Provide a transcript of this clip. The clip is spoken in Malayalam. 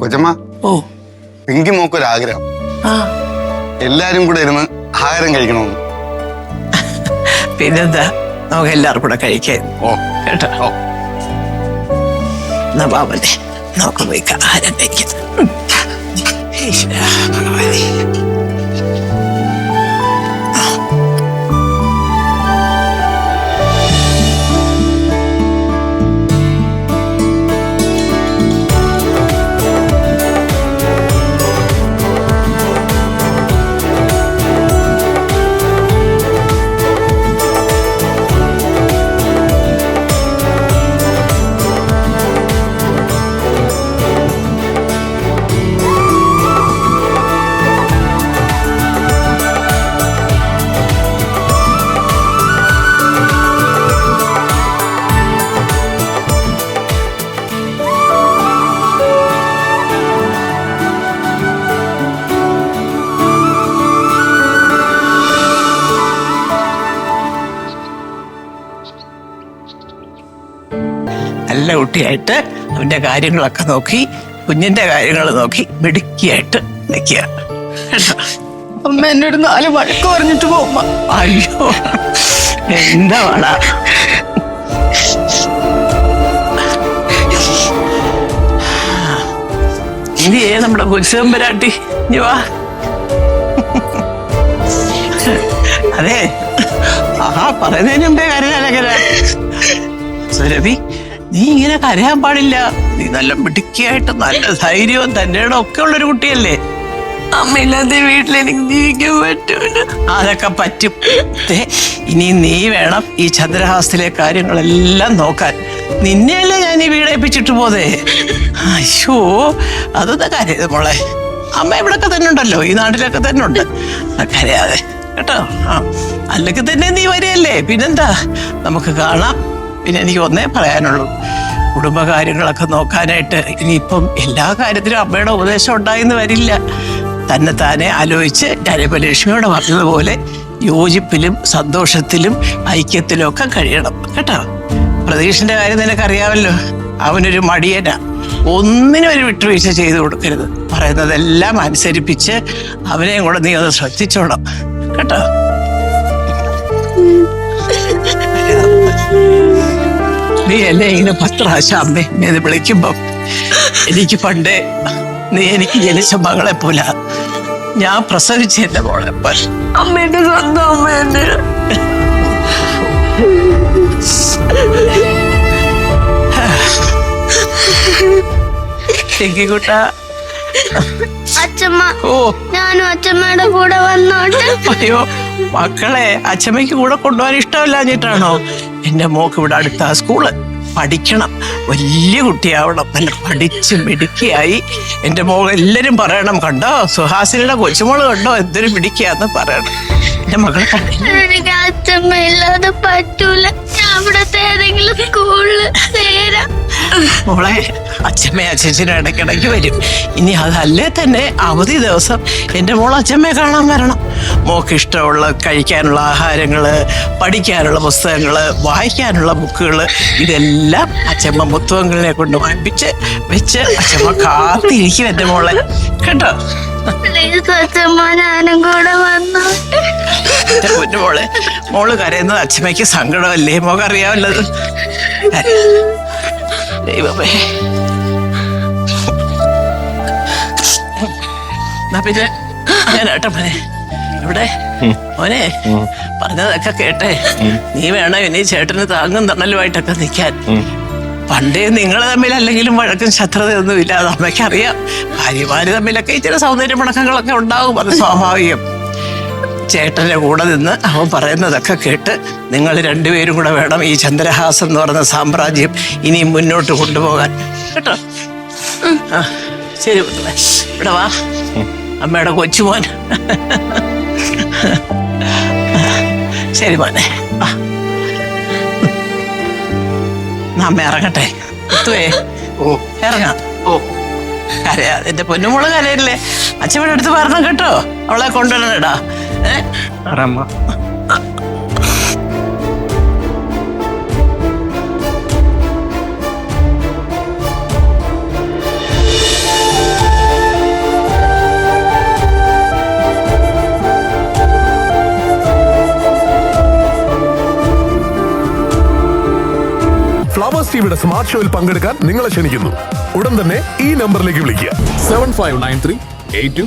കൊച്ചമ്മ. ഓ. പിങ്കി മോക്കൊരു ആഗ്രഹം ആ. എല്ലാരും കൂടെ ഇരുന്ന് ആഹാരം കഴിക്കണമെന്ന്. പിന്നെന്താ? നമുക്ക് എല്ലാവർക്കും കൂടെ കഴിക്കാം ഓ. കേട്ടോ? ഓ. എന്നാ ബാബല്ലേ നമുക്ക് പോയി ആഹാരം കഴിക്കാം. ഭഗവാനേ. നല്ല കുട്ടിയായിട്ട് അവന്റെ കാര്യങ്ങളൊക്കെ നോക്കി കുഞ്ഞിന്റെ കാര്യങ്ങൾ നോക്കി മിടുക്കിയായിട്ട് നിൽക്കുക. അമ്മ എന്നോട് നാല് വഴക്ക് പറഞ്ഞിട്ട് പോകുമ്പ അയ്യോ എന്താ വള? ഇന്ത്യയെ നമ്മുടെ കുരിശമ്പരാട്ടി വാ. അതെ ആഹാ പറയുന്നതിന് മുമ്പേ കരയാനകര സുരഭി നീ ഇങ്ങനെ കരയാൻ പാടില്ല. നീ നല്ല മിടുക്കിയായിട്ട് നല്ല ധൈര്യവും തന്നെയാണ് ഒക്കെ ഉള്ളൊരു കുട്ടിയല്ലേ. അമ്മയില്ലാതെ വീട്ടിൽ എനിക്ക് ജീവിക്കാൻ പറ്റൂല. അതൊക്കെ പറ്റും. ഇനി നീ വേണം ഈ ചന്ദ്രഹാസത്തിലെ കാര്യങ്ങളെല്ലാം നോക്കാൻ. നിന്നെയല്ലേ ഞാൻ ഈ വീടേപ്പിച്ചിട്ട് പോതേ അയ്യോ അതൊന്നും കരയത് മോളെ. അമ്മ ഇവിടൊക്കെ തന്നെ ഉണ്ടല്ലോ ഈ നാട്ടിലൊക്കെ തന്നെ ഉണ്ട്. കരയാതെ. കേട്ടോ? ആ. അല്ലെങ്കിൽ തന്നെ നീ വരികയല്ലേ? പിന്നെന്താ? നമുക്ക് കാണാം. പിന്നെ എനിക്ക് ഒന്നേ പറയാനുള്ളൂ. കുടുംബകാര്യങ്ങളൊക്കെ നോക്കാനായിട്ട് ഇനിയിപ്പം എല്ലാ കാര്യത്തിലും അമ്മയുടെ ഉപദേശം ഉണ്ടായിന്ന് വരില്ല. തന്നെ താനെ ആലോചിച്ച് ഞാനിപ്പോ ലക്ഷ്മിയോട് പറഞ്ഞതുപോലെ യോജിപ്പിലും സന്തോഷത്തിലും ഐക്യത്തിലും ഒക്കെ കഴിയണം. കേട്ടോ? പ്രതീക്ഷന്റെ കാര്യം നിനക്കറിയാമല്ലോ. അവനൊരു മടിയനാ. ഒന്നിനും ഒരു വിട്ടുവീഴ്ച ചെയ്തു കൊടുക്കരുത്. പറയുന്നതെല്ലാം അനുസരിപ്പിച്ച് അവനെയും കൂടെ നീ ഒന്ന് ശ്രദ്ധിച്ചോണം. കേട്ടോ? നീ എന്നെ ഇങ്ങനെ പത്ത് പ്രാവശ്യം അമ്മേ എന്ന് വിളിക്കുമ്പം എനിക്ക് പണ്ടേ നീ എനിക്ക് ജനിച്ച മകളെ പോലെ ഞാൻ പ്രസവിച്ച എന്റെ മോളെ പോലെ. അമ്മയുടെ സ്വന്തം അമ്മ എന്നെ ചെങ്കിക്കുട്ട അച്ഛമ്മ ഓ. ഞാനും അച്ഛമ്മയുടെ കൂടെ വന്നോട്ടെ. അയ്യോ മക്കളെ അച്ഛമ്മയ്ക്ക് കൂടെ കൊണ്ടുപോകാൻ ഇഷ്ടമില്ലാഞ്ഞിട്ടാണോ? എന്റെ മോക്ക് ഇവിടെ അടുത്ത ആ സ്കൂൾ പഠിക്കണം. വലിയ കുട്ടിയാവണം. നല്ല പഠിച്ച് മിടുക്കിയായി. എന്റെ മോൾ എല്ലാരും പറയണം കണ്ടോ? സുഹാസിനിയുടെ കൊച്ചുമോൾ കണ്ടോ? എന്തൊരു മിടുക്കിയാന്ന് പറയണം. എന്റെ മകളെ? എനിക്ക് അച്ഛമ്മ പറ്റൂല. അവിടുത്തെ ഏതെങ്കിലും സ്കൂളിൽ ചേരാം. മോളെ അച്ഛമ്മ അച്ഛനും ഇടയ്ക്കിടയ്ക്ക് വരും. ഇനി അതല്ലേ തന്നെ അവധി ദിവസം. എന്റെ മോൾ അച്ഛമ്മയെ കാണാൻ വരണം. മോക്ക് ഇഷ്ടമുള്ള കഴിക്കാനുള്ള ആഹാരങ്ങൾ പഠിക്കാനുള്ള പുസ്തകങ്ങൾ വായിക്കാനുള്ള ബുക്കുകൾ ഇതെല്ലാം അച്ഛമ്മ മുത്തുവങ്ങളിനെ കൊണ്ട് വാങ്ങിപ്പിച്ച് വെച്ച് അച്ഛമ്മ കാത്തിരിക്കും എന്റെ മോളെ. കേട്ടോ? പ്ലീസ് അച്ഛമ്മ ഞാനും കൂടെ പൊന്നു മോളെ മോൾ കരയുന്നത് അച്ഛമ്മയ്ക്ക് സങ്കടമല്ലേ? മോക്ക് അറിയാമല്ലത് ദൈവമേ. എന്നാ പിന്നെ ഞാൻ മോനെ. ഇവിടെ മോനെ പറഞ്ഞതൊക്കെ കേട്ടെ. നീ വേണം ഇനി ചേട്ടന് താങ്ങും തണലുമായിട്ടൊക്കെ നിൽക്കാൻ. പണ്ടേ നിങ്ങൾ തമ്മിൽ അല്ലെങ്കിലും വഴക്കും ശത്രുതയൊന്നും ഇല്ല അത് അമ്മയ്ക്ക് ഭാര്യമാര് തമ്മിലൊക്കെ ഇച്ചിരി സൗന്ദര്യ മുടക്കങ്ങളൊക്കെ ഉണ്ടാകും അത് സ്വാഭാവികം. ചേട്ടന്റെ കൂടെ നിന്ന് അവൻ പറയുന്നതൊക്കെ കേട്ട് നിങ്ങൾ രണ്ടുപേരും കൂടെ വേണം ഈ ചന്ദ്രഹാസം എന്ന് പറയുന്ന സാമ്രാജ്യം ഇനിയും മുന്നോട്ട് കൊണ്ടുപോകാൻ. കേട്ടോ? ആ ശരി ഇവിടെ വാ. അമ്മയുടെ കൊച്ചുമോൻ. ശരി മോനെ. വാ. അമ്മ ഇറങ്ങട്ടെ. എത്തുവേ ഓ. ഇറങ്ങാം. ഓ. കരയാ എന്റെ പൊന്നുമോൾ കരയില്ലേ? ഇവിടെ അടുത്ത് പറഞ്ഞു കേട്ടോ. അവളെ കൊണ്ടുവരണടാ പറമ്മ ഫ്ലവേഴ്സ് ടിവിയുടെ സ്മാർട്ട് ഷോയിൽ പങ്കെടുക്കാൻ നിങ്ങളെ ക്ഷണിക്കുന്നു. ഉടൻ തന്നെ ഈ നമ്പറിലേക്ക് വിളിക്കുക. Seven five nine three eight two